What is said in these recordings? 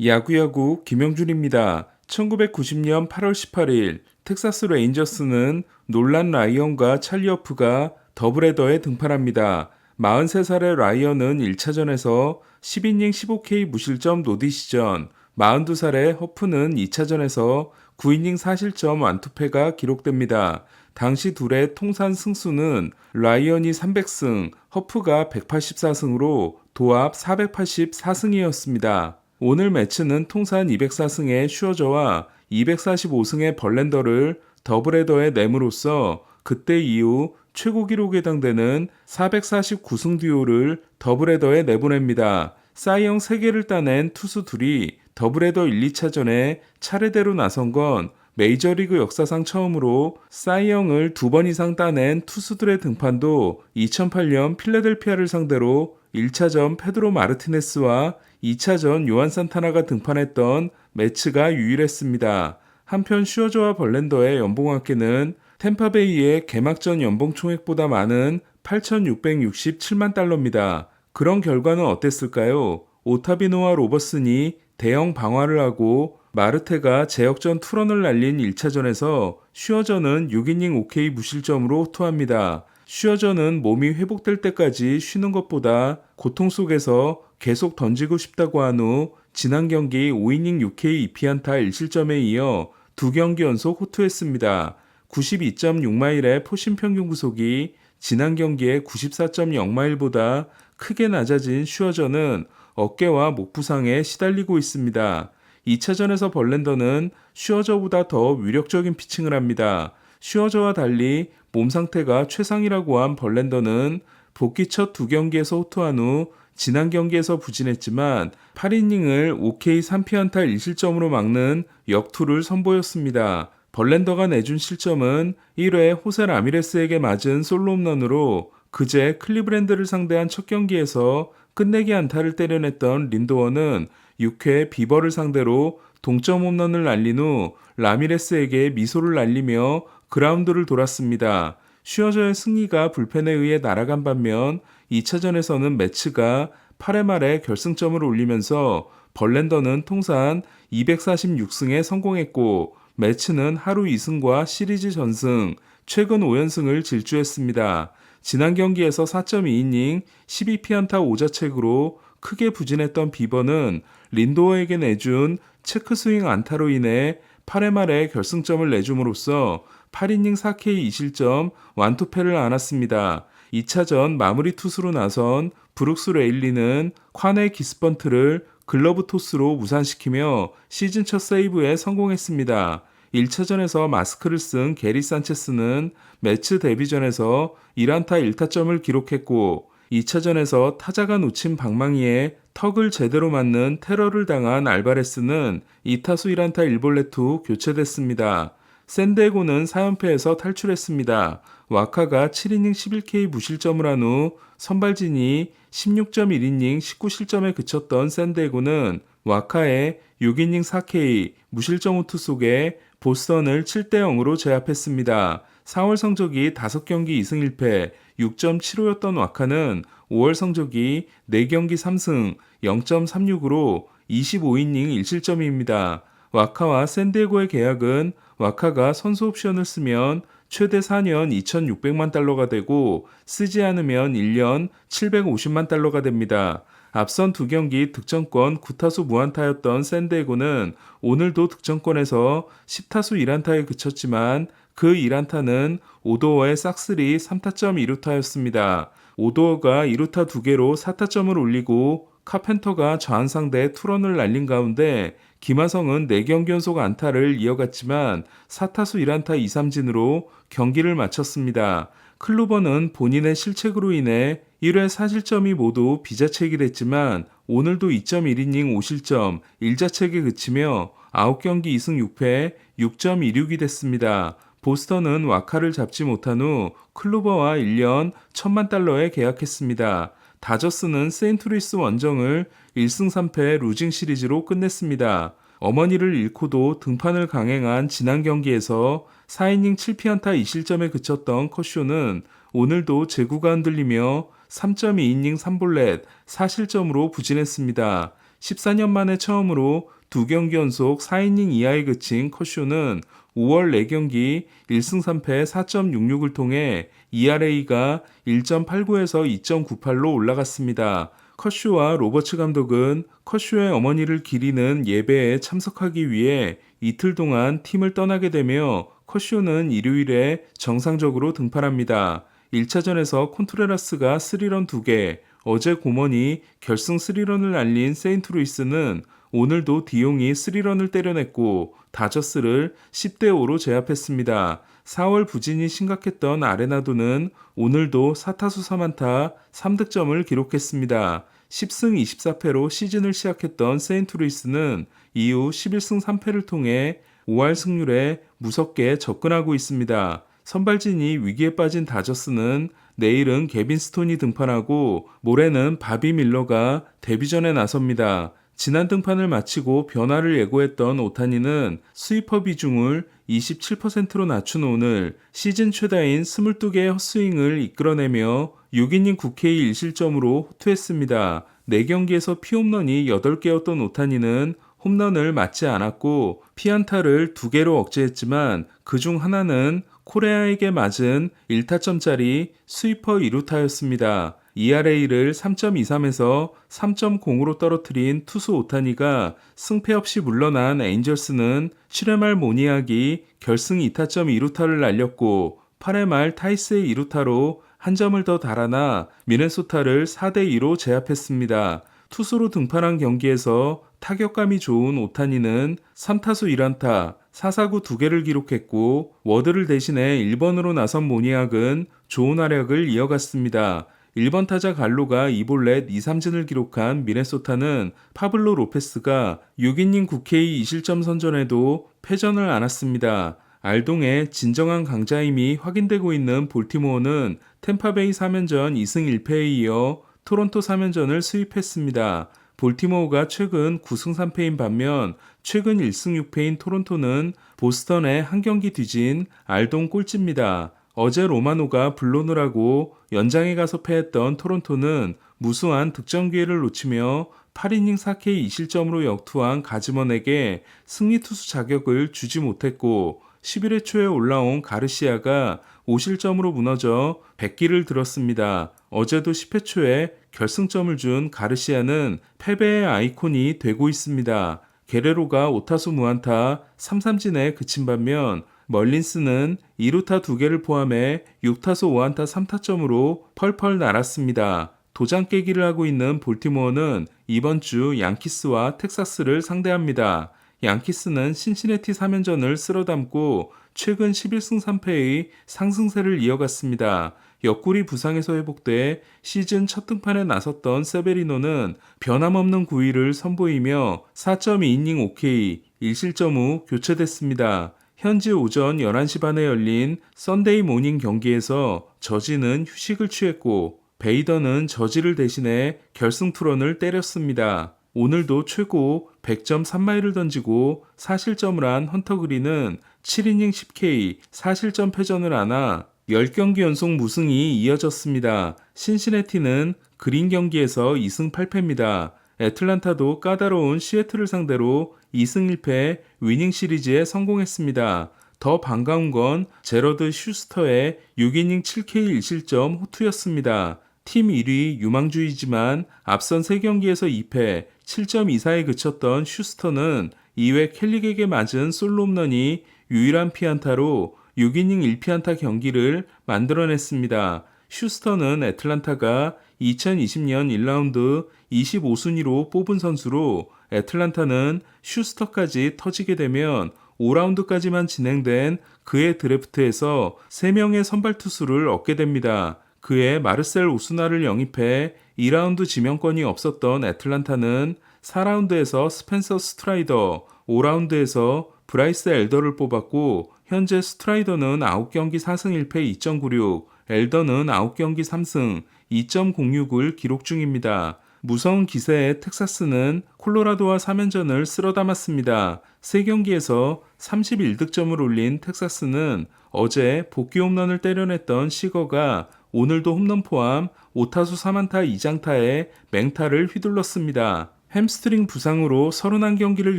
야구야구 김영준입니다. 1990년 8월 18일 텍사스 레인저스는 놀란 라이언과 찰리어프가 더블헤더에 등판합니다. 43살의 라이언은 1차전에서 10이닝 15K 무실점 노디 시전, 42살의 허프는 2차전에서 9이닝 4실점 완투패가 기록됩니다. 당시 둘의 통산 승수는 라이언이 300승, 허프가 184승으로 도합 484승이었습니다. 오늘 매치는 통산 204승의 슈어저와 245승의 벌렌더를 더블헤더에 내므로써 그때 이후 최고 기록에 해당되는 449승 듀오를 더블헤더에 내보냅니다. 사이영 3개를 따낸 투수 둘이 더블헤더 1, 2차전에 차례대로 나선 건 메이저리그 역사상 처음으로 사이영을 두 번 이상 따낸 투수들의 등판도 2008년 필라델피아를 상대로 1차전 페드로 마르티네스와 2차전 요한 산타나가 등판했던 매치가 유일했습니다. 한편 슈어저와 벌렌더의 연봉 합계는 템파베이의 개막전 연봉 총액보다 많은 8,667만 달러입니다. 그런 결과는 어땠을까요? 오타비노와 로버슨이 대형 방화를 하고 마르테가 제역전 투런을 날린 1차전에서 슈어저는 6이닝 5K 무실점으로 호투합니다. 슈어저는 몸이 회복될 때까지 쉬는 것보다 고통 속에서 계속 던지고 싶다고 한 후 지난 경기 5이닝 6K 2피안타 1실점에 이어 두 경기 연속 호투했습니다. 92.6마일의 포심 평균 구속이 지난 경기의 94.0마일보다 크게 낮아진 슈어저는 어깨와 목 부상에 시달리고 있습니다. 2차전에서 벌렌더는 슈어저보다 더 위력적인 피칭을 합니다. 슈어저와 달리 몸 상태가 최상이라고 한 벌렌더는 복귀 첫 두 경기에서 호투한 후 지난 경기에서 부진했지만 8이닝을 5K 3피안타 1실점으로 막는 역투를 선보였습니다. 벌렌더가 내준 실점은 1회 호세 라미레스에게 맞은 솔로 홈런으로 그제 클리브랜드를 상대한 첫 경기에서 끝내기 안타를 때려냈던 린도어는 6회 비버를 상대로 동점 홈런을 날린 후 라미레스에게 미소를 날리며 그라운드를 돌았습니다. 슈어저의 승리가 불펜에 의해 날아간 반면 2차전에서는 매치가 8회 말에 결승점을 올리면서 벌렌더는 통산 246승에 성공했고 매치는 하루 2승과 시리즈 전승, 최근 5연승을 질주했습니다. 지난 경기에서 4.2이닝 12피안타 5자책으로 크게 부진했던 비버는 린도어에게 내준 체크 스윙 안타로 인해 8회 말에 결승점을 내줌으로써 8이닝 4K 2실점 완투패를 안았습니다. 2차전 마무리 투수로 나선 브룩스 레일리는 콴의 기스번트를 글러브 토스로 무산시키며 시즌 첫 세이브에 성공했습니다. 1차전에서 마스크를 쓴 게리 산체스는 매치 데뷔전에서 1안타 1타점을 기록했고 2차전에서 타자가 놓친 방망이에 턱을 제대로 맞는 테러를 당한 알바레스는 2타수 1안타 1볼레투 교체됐습니다. 샌데고는 4연패에서 탈출했습니다. 와카가 7이닝 11K 무실점을 한 후 선발진이 16.1이닝 19실점에 그쳤던 샌데고는 와카의 6이닝 4K 무실점 호투 속에 보스턴을 7대 0으로 제압했습니다. 4월 성적이 5경기 2승 1패 6.75였던 와카는 5월 성적이 4경기 3승 0.36으로 25이닝 1실점입니다. 와카와 샌디에고의 계약은 와카가 선수 옵션을 쓰면 최대 4년 2,600만 달러가 되고 쓰지 않으면 1년 750만 달러가 됩니다. 앞선 두 경기 득점권 9타수 무안타였던 샌디에고는 오늘도 득점권에서 10타수 1안타에 그쳤지만 그 1안타는 오도어의 싹쓸이 3타점 2루타였습니다. 오도어가 2루타 2개로 4타점을 올리고 카펜터가 좌한 상대 투런을 날린 가운데 김하성은 4경기 연속 안타를 이어갔지만 4타수 1안타 2삼진으로 경기를 마쳤습니다. 클루버는 본인의 실책으로 인해 1회 사실점이 모두 비자책이 됐지만 오늘도 2.1이닝 5실점 1자책에 그치며 9경기 2승 6패 6.16이 됐습니다. 보스턴은 와카를 잡지 못한 후 클루버와 1년 1천만 달러에 계약했습니다. 다저스는 세인트루이스 원정을 1승 3패 루징 시리즈로 끝냈습니다. 어머니를 잃고도 등판을 강행한 지난 경기에서 4이닝 7피안타 2실점에 그쳤던 커쇼는 오늘도 제구가 흔들리며 3.2이닝 3볼넷 4실점으로 부진했습니다. 14년 만에 처음으로 두 경기 연속 4이닝 이하에 그친 커쇼는 5월 4경기 1승 3패 4.66을 통해 ERA가 1.89에서 2.98로 올라갔습니다. 커쇼와 로버츠 감독은 커쇼의 어머니를 기리는 예배에 참석하기 위해 이틀 동안 팀을 떠나게 되며 커쇼는 일요일에 정상적으로 등판합니다. 1차전에서 콘트레라스가 3런 2개, 어제 고먼이 결승 3런을 날린 세인트루이스는 오늘도 디용이 3런을 때려냈고 다저스를 10대 5로 제압했습니다. 4월 부진이 심각했던 아레나도는 오늘도 4타수 3안타 3득점을 기록했습니다. 10승 24패로 시즌을 시작했던 세인트루이스는 이후 11승 3패를 통해 5할 승률에 무섭게 접근하고 있습니다. 선발진이 위기에 빠진 다저스는 내일은 게빈 스톤이 등판하고 모레는 바비 밀러가 데뷔전에 나섭니다. 지난 등판을 마치고 변화를 예고했던 오타니는 스위퍼 비중을 27%로 낮춘 오늘 시즌 최다인 22개의 헛스윙을 이끌어내며 6이닝 9K 1실점으로 호투했습니다. 4경기에서 피홈런이 8개였던 오타니는 홈런을 맞지 않았고 피안타를 2개로 억제했지만 그중 하나는 코레아에게 맞은 1타점짜리 스위퍼 2루타였습니다. ERA를 3.23에서 3.0으로 떨어뜨린 투수 오타니가 승패 없이 물러난 에인절스는 7회 말 모니악이 결승 2타점 2루타를 날렸고 8회 말 타이스의 2루타로 한 점을 더 달아나 미네소타를 4대 2로 제압했습니다. 투수로 등판한 경기에서 타격감이 좋은 오타니는 3타수 1안타, 4사구 2개를 기록했고 워드를 대신해 1번으로 나선 모니악은 좋은 활약을 이어갔습니다. 1번 타자 갈로가 2볼넷 2, 3진을 기록한 미네소타는 파블로 로페스가 6이닝 9K 2실점 선전에도 패전을 안았습니다. 알동의 진정한 강자임이 확인되고 있는 볼티모어는 템파베이 3연전 2승 1패에 이어 토론토 3연전을 수입했습니다. 볼티모어가 최근 9승 3패인 반면 최근 1승 6패인 토론토는 보스턴에 한 경기 뒤진 알동 꼴찌입니다. 어제 로마노가 하고 연장에 가서 패했던 토론토는 무수한 득점 기회를 놓치며 8이닝 4K 2실점으로 역투한 가즈먼에게 승리 투수 자격을 주지 못했고 11회 초에 올라온 가르시아가 5실점으로 무너져 100기를 들었습니다. 어제도 10회 초에 결승점을 준 가르시아는 패배의 아이콘이 되고 있습니다. 게레로가 5타수 무안타 3삼진에 그친 반면 멀린스는 2루타 2개를 포함해 6타수 5안타 3타점으로 펄펄 날았습니다. 도장 깨기를 하고 있는 볼티모어는 이번 주 양키스와 텍사스를 상대합니다. 양키스는 신시내티 3연전을 쓸어담고 최근 11승 3패의 상승세를 이어갔습니다. 옆구리 부상에서 회복돼 시즌 첫 등판에 나섰던 세베리노는 변함없는 구위를 선보이며 4.2이닝 5K 1실점 후 교체됐습니다. 현지 오전 11시 반에 열린 썬데이 모닝 경기에서 저지는 휴식을 취했고 베이더는 저지를 대신해 결승 투런을 때렸습니다. 오늘도 최고 100점 3마일을 던지고 4실점을 한 헌터 그린은 7이닝 10K 4실점 패전을 안아 10경기 연속 무승이 이어졌습니다. 신시내티는 그린 경기에서 2승 8패입니다. 애틀란타도 까다로운 시애틀을 상대로 2승 1패 위닝 시리즈에 성공했습니다. 더 반가운 건 제러드 슈스터의 6이닝 7K 1실점 호투였습니다. 팀 1위 유망주이지만 앞선 3경기에서 2패 7.24에 그쳤던 슈스터는 2회 켈릭에게 맞은 솔로 홈런이 유일한 피안타로 6이닝 1피안타 경기를 만들어냈습니다. 슈스터는 애틀란타가 2020년 1라운드 25순위로 뽑은 선수로 애틀란타는 슈스터까지 터지게 되면 5라운드까지만 진행된 그의 드래프트에서 3명의 선발 투수를 얻게 됩니다. 그의 마르셀 오스나를 영입해 2라운드 지명권이 없었던 애틀란타는 4라운드에서 스펜서 스트라이더, 5라운드에서 브라이스 엘더를 뽑았고 현재 스트라이더는 9경기 4승 1패 2.96, 엘더는 9경기 3승 2.06을 기록 중입니다. 무서운 기세의 텍사스는 콜로라도와 3연전을 쓸어 담았습니다. 3경기에서 31득점을 올린 텍사스는 어제 복귀 홈런을 때려냈던 시거가 오늘도 홈런 포함 5타수 3안타 2장타에 맹타를 휘둘렀습니다. 햄스트링 부상으로 31경기를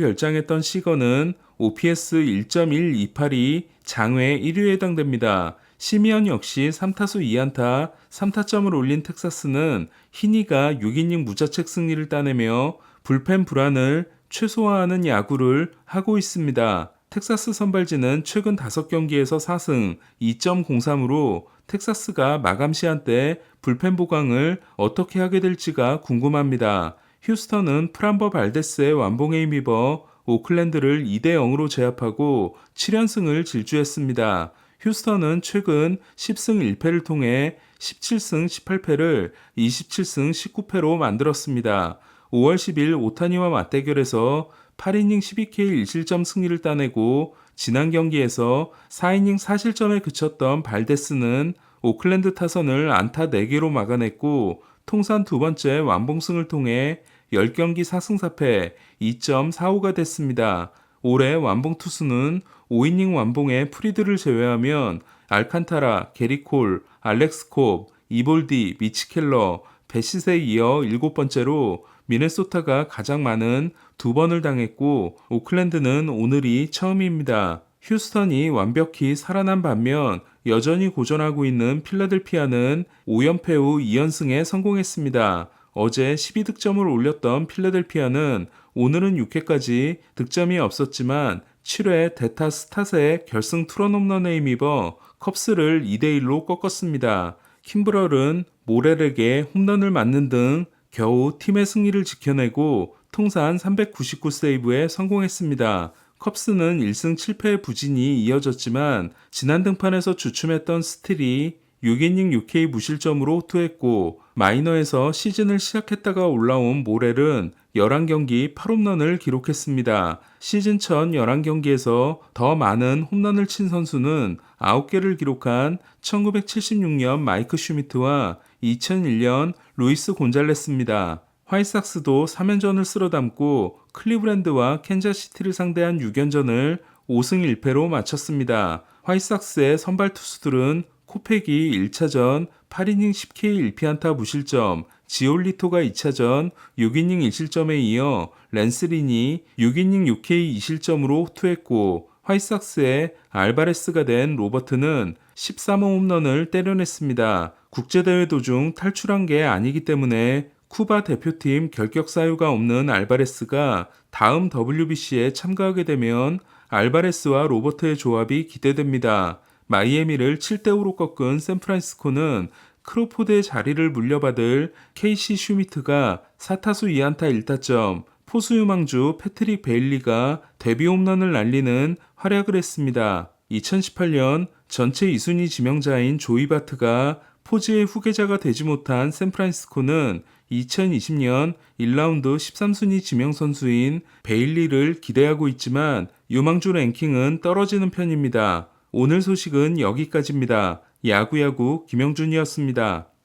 결장했던 시거는 OPS 1.128이 장외 1위에 해당됩니다. 시미언 역시 3타수 2안타 3타점을 올린 텍사스는 히니가 6이닝 무자책 승리를 따내며 불펜 불안을 최소화하는 야구를 하고 있습니다. 텍사스 선발진은 최근 5경기에서 4승 2.03으로 텍사스가 마감 시한 때 불펜 보강을 어떻게 하게 될지가 궁금합니다. 휴스턴은 프람버 발데스의 완봉에 힘입어 오클랜드를 2대 0으로 제압하고 7연승을 질주했습니다. 휴스턴은 최근 10승 1패를 통해 17승 18패를 27승 19패로 만들었습니다. 5월 10일 오타니와 맞대결에서 8이닝 12K 1실점 승리를 따내고 지난 경기에서 4이닝 4실점에 그쳤던 발데스는 오클랜드 타선을 안타 4개로 막아냈고 통산 두 번째 완봉승을 통해 10경기 4승 4패 2.45가 됐습니다. 올해 완봉 투수는 5이닝 완봉의 프리드를 제외하면 알칸타라, 게리콜, 알렉스 콥, 이볼디, 미치켈러, 베시세에 이어 일곱 번째로 미네소타가 가장 많은 두 번을 당했고 오클랜드는 오늘이 처음입니다. 휴스턴이 완벽히 살아난 반면 여전히 고전하고 있는 필라델피아는 5연패 후 2연승에 성공했습니다. 어제 12득점을 올렸던 필라델피아는 오늘은 6회까지 득점이 없었지만 7회 대타 스탓의 결승 투런 홈런에 힘입어 컵스를 2대1로 꺾었습니다. 킴브럴은 모렐에게 홈런을 맞는 등 겨우 팀의 승리를 지켜내고 통산 399 세이브에 성공했습니다. 컵스는 1승 7패의 부진이 이어졌지만 지난 등판에서 주춤했던 스틸이 6이닝 6K 무실점으로 호투했고 마이너에서 시즌을 시작했다가 올라온 모렐은 11경기 8홈런을 기록했습니다. 시즌 첫 11경기에서 더 많은 홈런을 친 선수는 9개를 기록한 1976년 마이크 슈미트와 2001년 루이스 곤잘레스입니다. 화이삭스도 3연전을 쓸어담고 클리브랜드와 캔자시티를 상대한 6연전을 5승 1패로 마쳤습니다. 화이삭스의 선발 투수들은 코펙이 1차전 8이닝 10K 1피안타 무실점, 지올리토가 2차전 6이닝 1실점에 이어 랜스린이 6이닝 6K 2실점으로 호투했고 화이삭스의 알바레스가 된 로버트는 13호 홈런을 때려냈습니다. 국제대회 도중 탈출한 게 아니기 때문에 쿠바 대표팀 결격 사유가 없는 알바레스가 다음 WBC에 참가하게 되면 알바레스와 로버트의 조합이 기대됩니다. 마이애미를 7대5로 꺾은 샌프란시스코는 크로포드의 자리를 물려받을 케이시 슈미트가 4타수 2안타 1타점, 포수 유망주 패트릭 베일리가 데뷔 홈런을 날리는 활약을 했습니다. 2018년 전체 2순위 지명자인 조이 바트가 포즈의 후계자가 되지 못한 샌프란시스코는 2020년 1라운드 13순위 지명 선수인 베일리를 기대하고 있지만 유망주 랭킹은 떨어지는 편입니다. 오늘 소식은 여기까지입니다. 야구야구 김영준이었습니다.